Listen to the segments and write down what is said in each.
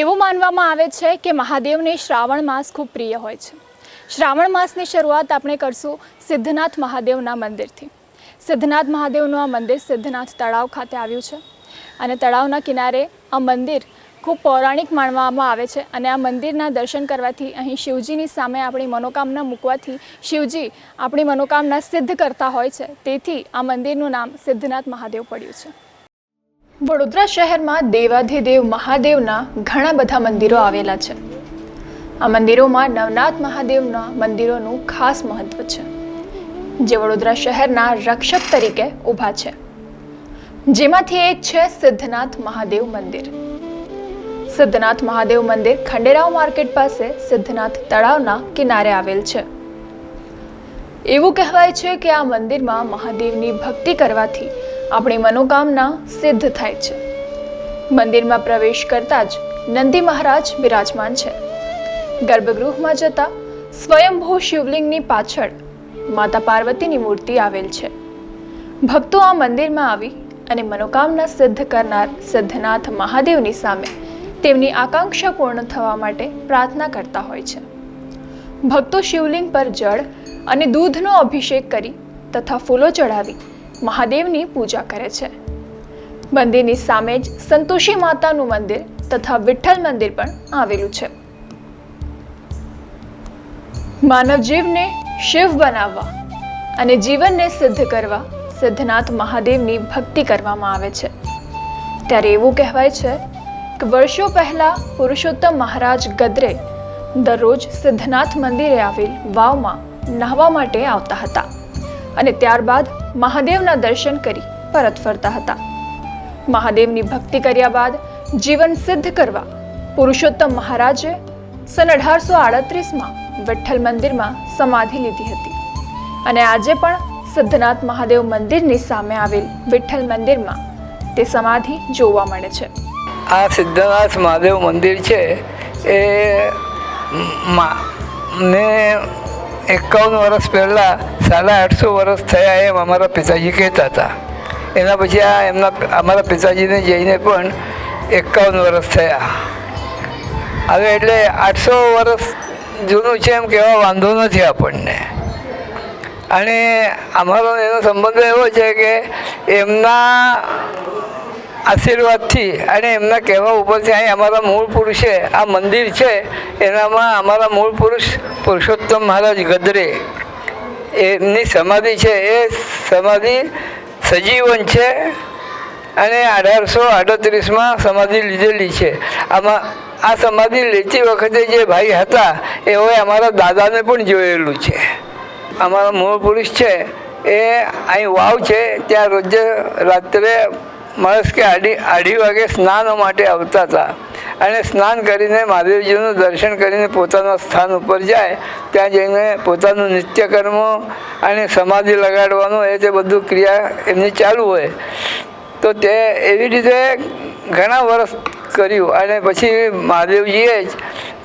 એવું માનવામાં આવે છે કે મહાદેવને શ્રાવણ માસ ખૂબ પ્રિય હોય છે. શ્રાવણ માસની શરૂઆત આપણે કરશું સિદ્ધનાથ મહાદેવના મંદિરથી. સિદ્ધનાથ મહાદેવનું આ મંદિર સિદ્ધનાથ તળાવ ખાતે આવ્યું છે. અને તળાવના કિનારે આ મંદિર ખૂબ પૌરાણિક માનવામાં આવે છે અને આ મંદિરના દર્શન કરવાથી અહીં શિવજીની સામે આપણી મનોકામના મૂકવાથી શિવજી આપણી મનોકામના સિદ્ધ કરતા હોય છે. તેથી આ મંદિરનું નામ સિદ્ધનાથ મહાદેવ પડ્યું છે. વડોદરા શહેરમાં દેવાધિદેવ મહાદેવના ઘણા બધા મંદિરો આવેલા છે. આ મંદિરોમાં નવનાથ મહાદેવના મંદિરોનું ખાસ મહત્વ છે, જે વડોદરા શહેરના રક્ષક તરીકે ઊભા છે. જેમાંથી એક છે સિદ્ધનાથ મહાદેવ મંદિર. સિદ્ધનાથ મહાદેવ મંદિર ખંડેરાવ માર્કેટ પાસે સિદ્ધનાથ તળાવના કિનારે આવેલ છે. એવું કહેવાય છે કે આ મંદિરમાં મહાદેવની ભક્તિ કરવાથી આપણી મનોકામના સિદ્ધ થાય છે. મંદિરમાં પ્રવેશ કરતા જ નંદી મહારાજ બિરાજમાન છે. ગર્ભગૃહમાં જતા સ્વયંભૂ શિવલિંગની પાછળ માતા પાર્વતીની મૂર્તિ આવેલ છે. ભક્તો આ મંદિરમાં આવી અને મનોકામના સિદ્ધ કરનાર સિદ્ધનાથ મહાદેવની સામે તેમની આકાંક્ષા પૂર્ણ થવા માટે પ્રાર્થના કરતા હોય છે. ભક્તો શિવલિંગ પર જળ અને દૂધનો અભિષેક કરી તથા ફૂલો ચડાવી મહાદેવની પૂજા કરે છે. મંદિરની સામે જ સંતોષી માતાનું મંદિર તથા વિઠ્ઠલ મંદિર પણ આવેલું છે. માનવ જીવને શિવ બનાવવા અને જીવનને સિદ્ધ કરવા સિદ્ધનાથ મહાદેવની ભક્તિ કરવામાં આવે છે. ત્યારે એવું કહેવાય છે કે વર્ષો પહેલા પુરુષોત્તમ મહારાજ ગદરે દરરોજ સિદ્ધનાથ મંદિરે આવેલ વાવમાં નહાવા માટે આવતા હતા અને ત્યારબાદ મહાદેવના દર્શન કરી પરત ફરતા હતા. મહાદેવની ભક્તિ કર્યા બાદ જીવન સિદ્ધ કરવા પુરુષોત્તમ મહારાજે સન અઢારસો આડત્રીસમાં વિઠ્ઠલ મંદિરમાં સમાધિ લીધી હતી. અને આજે પણ સિદ્ધનાથ મહાદેવ મંદિરની સામે આવેલ વિઠ્ઠલ મંદિરમાં તે સમાધિ જોવા મળે છે. આ સિદ્ધનાથ મહાદેવ મંદિર છે એ મા એકાવન વર્ષ પહેલાં, સાડા આઠસો વર્ષ થયા એમ અમારા પિતાજી કહેતા હતા. એના પછી આ એમના, અમારા પિતાજીને જઈને પણ એકાવન વર્ષ થયા. હવે એટલે આઠસો વર્ષ જૂનું છે એમ કહેવા વાંધો નથી આપણને. અને અમારો એનો સંબંધ એવો છે કે એમના આશીર્વાદથી અને એમના કહેવા ઉપરથી અહીં અમારા મૂળ પુરુષે આ મંદિર છે, એનામાં અમારા મૂળ પુરુષ પુરુષોત્તમ મહારાજ ગદરે. એમની સમાધિ છે, એ સમાધિ સજીવન છે અને અઢારસો અડત્રીસમાં સમાધિ લીધેલી છે. આમાં આ સમાધિ લેતી વખતે જે ભાઈ હતા, એઓએ અમારા દાદાને પણ જોયેલું છે. અમારા મૂળ પુરુષ છે, એ અહીં વાવ છે, ત્યાં રોજે રાત્રે માણસ કે અઢી અઢી વાગે સ્નાનો માટે આવતા હતા. અને સ્નાન કરીને મહાદેવજીનું દર્શન કરીને પોતાના સ્થાન ઉપર જાય, ત્યાં જઈને પોતાનું નિત્યકર્મ અને સમાધિ લગાડવાનું એ તે બધું ક્રિયા એમની ચાલુ હોય. તો તે એવી રીતે ઘણા વર્ષ કર્યું અને પછી મહાદેવજીએ જ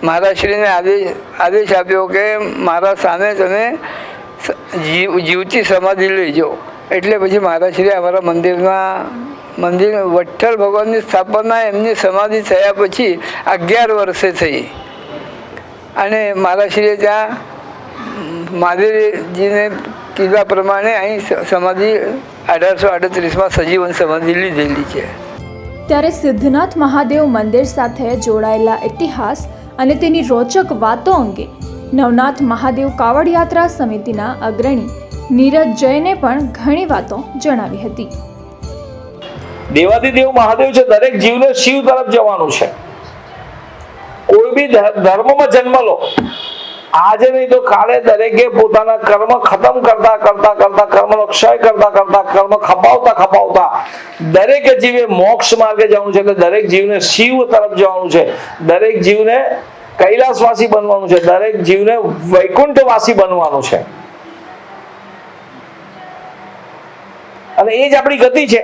મહારાજશ્રીને આદેશ આદેશ આપ્યો કે મારા સામે તમે જીવ જીવતી સમાધિ લેજો એટલે પછી મહારાજશ્રી અમારા મંદિરમાં, મંદિર વઠ્ઠલ ભગવાનની સ્થાપના એમની સમાધિ થયા પછી અગિયાર વર્ષે થઈ. અને મહારાજશ્રીએ ત્યાં મહાદેવજીને કીધા પ્રમાણે અહીં સમાધિ અઢારસો અડત્રીસમાં સજીવન સમાધિ લીધેલી છે. ત્યારે સિદ્ધનાથ મહાદેવ મંદિર સાથે જોડાયેલા ઇતિહાસ અને તેની રોચક વાતો અંગે નવનાથ મહાદેવ કાવડ યાત્રા સમિતિના અગ્રણી નીરજ જૈને પણ ઘણી વાતો જણાવી હતી. દેવાદિદેવ મહાદેવ છે, દરેક જીવને શિવ તરફ જવાનું છે. કોઈ બી ધર્મમાં જન્મ લો. આજે નહીં તો કાલે દરેકે પોતાના કર્મ ખતમ કરતા કરતા કરતા કર્મનો ક્ષય કરતા કરતા કર્મ ખપાવતા ખપાવતા દરેક જીવે મોક્ષ માર્ગે જવાનું છે એટલે દરેક જીવને શિવ તરફ જવાનું છે. દરેક જીવને કૈલાસવાસી બનવાનું છે. દરેક જીવને વૈકુંઠવાસી બનવાનું છે. અને એ જ આપણી ગતિ છે.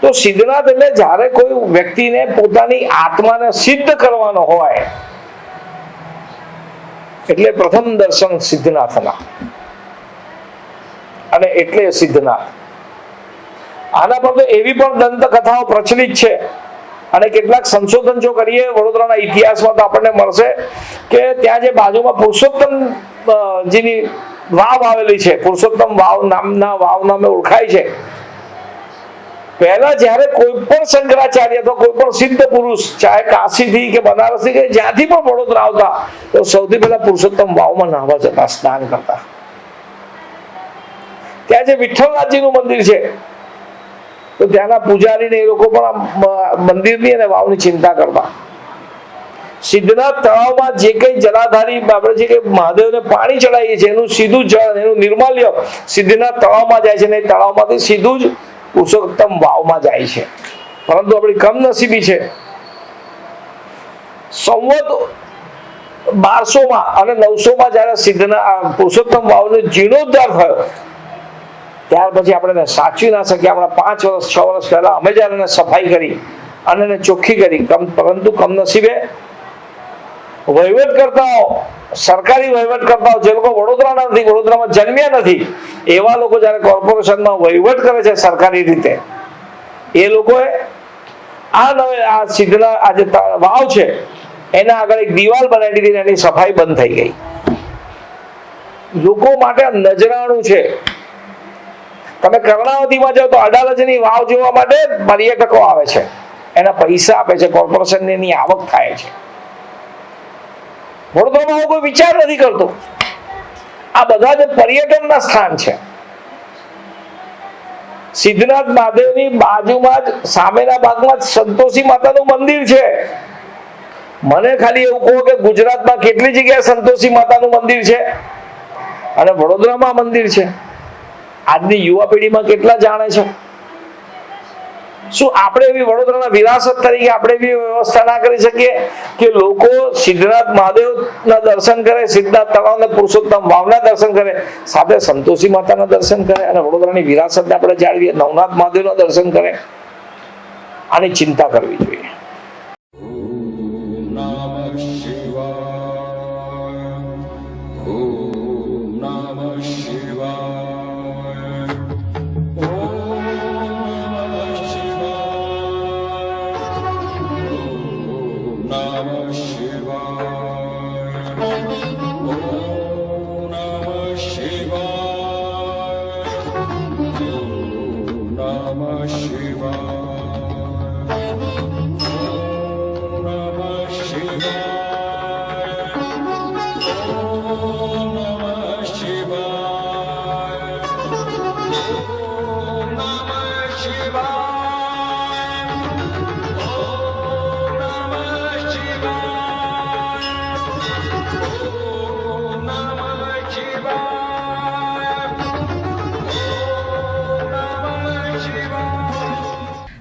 તો સિદ્ધનાથ એટલે જ્યારે કોઈ વ્યક્તિને પોતાની આત્માને સિદ્ધ કરવાનો હોય, એટલે પ્રથમ દર્શન સિદ્ધનાથના. અને એટલે સિદ્ધનાથ. આના પર તો એવી પણ દંત કથાઓ પ્રચલિત છે. અને કેટલાક સંશોધન જો કરીએ, વડોદરાના ઇતિહાસમાં તો આપણને મળશે કે ત્યાં જે બાજુમાં પુરુષોત્તમ જેની વાવ આવેલી છે. પુરુષોત્તમ વાવ નામના વાવ નામે ઓળખાય છે. પહેલા જ્યારે કોઈ પણ શંકરાચાર્ય અથવા કોઈ પણ સિદ્ધ પુરુષ, ચાહે કાશીથી કે બનારસથી કે જ્યાંથી પણ વડોદરા આવતા, તો સૌથી પહેલા પુરુષોત્તમ વાવમાં નાહવા જતા, સ્નાન કરતા. ત્યાં જે વિઠ્ઠલનાથજીનું મંદિર છે, તો ત્યાંના પૂજારીને એ લોકો પણ મંદિરની અને વાવની ચિંતા કરતા. સિદ્ધનાથ તળાવમાં જે કઈ જલાધારી આપણે જે કઈ મહાદેવને પાણી ચડાવીએ છીએ, એનું સીધું જળ, એનું નિર્માલ્ય સિદ્ધના તળાવમાં જાય છે ને તળાવમાંથી સીધું જ પુરુષોત્તમ વાવમાં જાય છે. પરંતુ આપણી કમનસીબી છે, સંવત બારસોમાં અને નવસોમાં જ્યારે સિદ્ધના પુરુષોત્તમ વાવનો જીર્ણોદ્ધાર થયો, ત્યાર પછી આપણે સાચવી ના શકીએ. આપણા પાંચ વર્ષ, છ વર્ષ પહેલા અમે જયારે સફાઈ કરી અને એને ચોખ્ખી કરી પરંતુ કમનસીબે વહીવટ કરતાઓ, સરકારી વહીવટ કરતાઓ, જે લોકો વડોદરાના નથી, વડોદરામાં જન્મ્યા નથી, એવા લોકો જ્યારે કોર્પોરેશનમાં વહીવટ કરે છે સરકારી રીતે, એ લોકોએ આ નવે, આ સિદ્ધના આ જે વાવ છે, એના આગળ એક દિવાલ બનાવી દીધી એની સફાઈ બંધ થઈ ગઈ. લોકો માટે નજરાણું છે. તમે કર્ણાવતીમાં જાઓ તો અડાલજની વાવ જોવા માટે પર્યટકો આવે છે. એના પૈસા આપે છે, કોર્પોરેશનની આવક થાય છે. વડોદરામાં આવો કોઈ વિચાર નથી કરતો. આ બધા જ પર્યટનના સ્થાન છે. સિદ્ધનાથ મહાદેવની બાજુમાં જ, સામેના ભાગમાં સંતોષી માતાનું મંદિર છે. મને ખાલી એવું કહો કે ગુજરાતમાં કેટલી જગ્યાએ સંતોષી માતાનું મંદિર છે? અને વડોદરામાં મંદિર છે. આજની યુવા પેઢીમાં કેટલા જાણે છે? શું આપણે એવી વડોદરાના વિરાસત તરીકે આપણે એવી વ્યવસ્થા ના કરી શકીએ કે લોકો સિદ્ધનાથ મહાદેવના દર્શન કરે, સિદ્ધનાથ તળાવ ને પુરુષોત્તમ વાવના દર્શન કરે, સાથે સંતોષી માતાના દર્શન કરે અને વડોદરાની વિરાસતને આપણે જાળવીએ, નવનાથ મહાદેવના દર્શન કરે. આની ચિંતા કરવી જોઈએ. Namah Shivaya.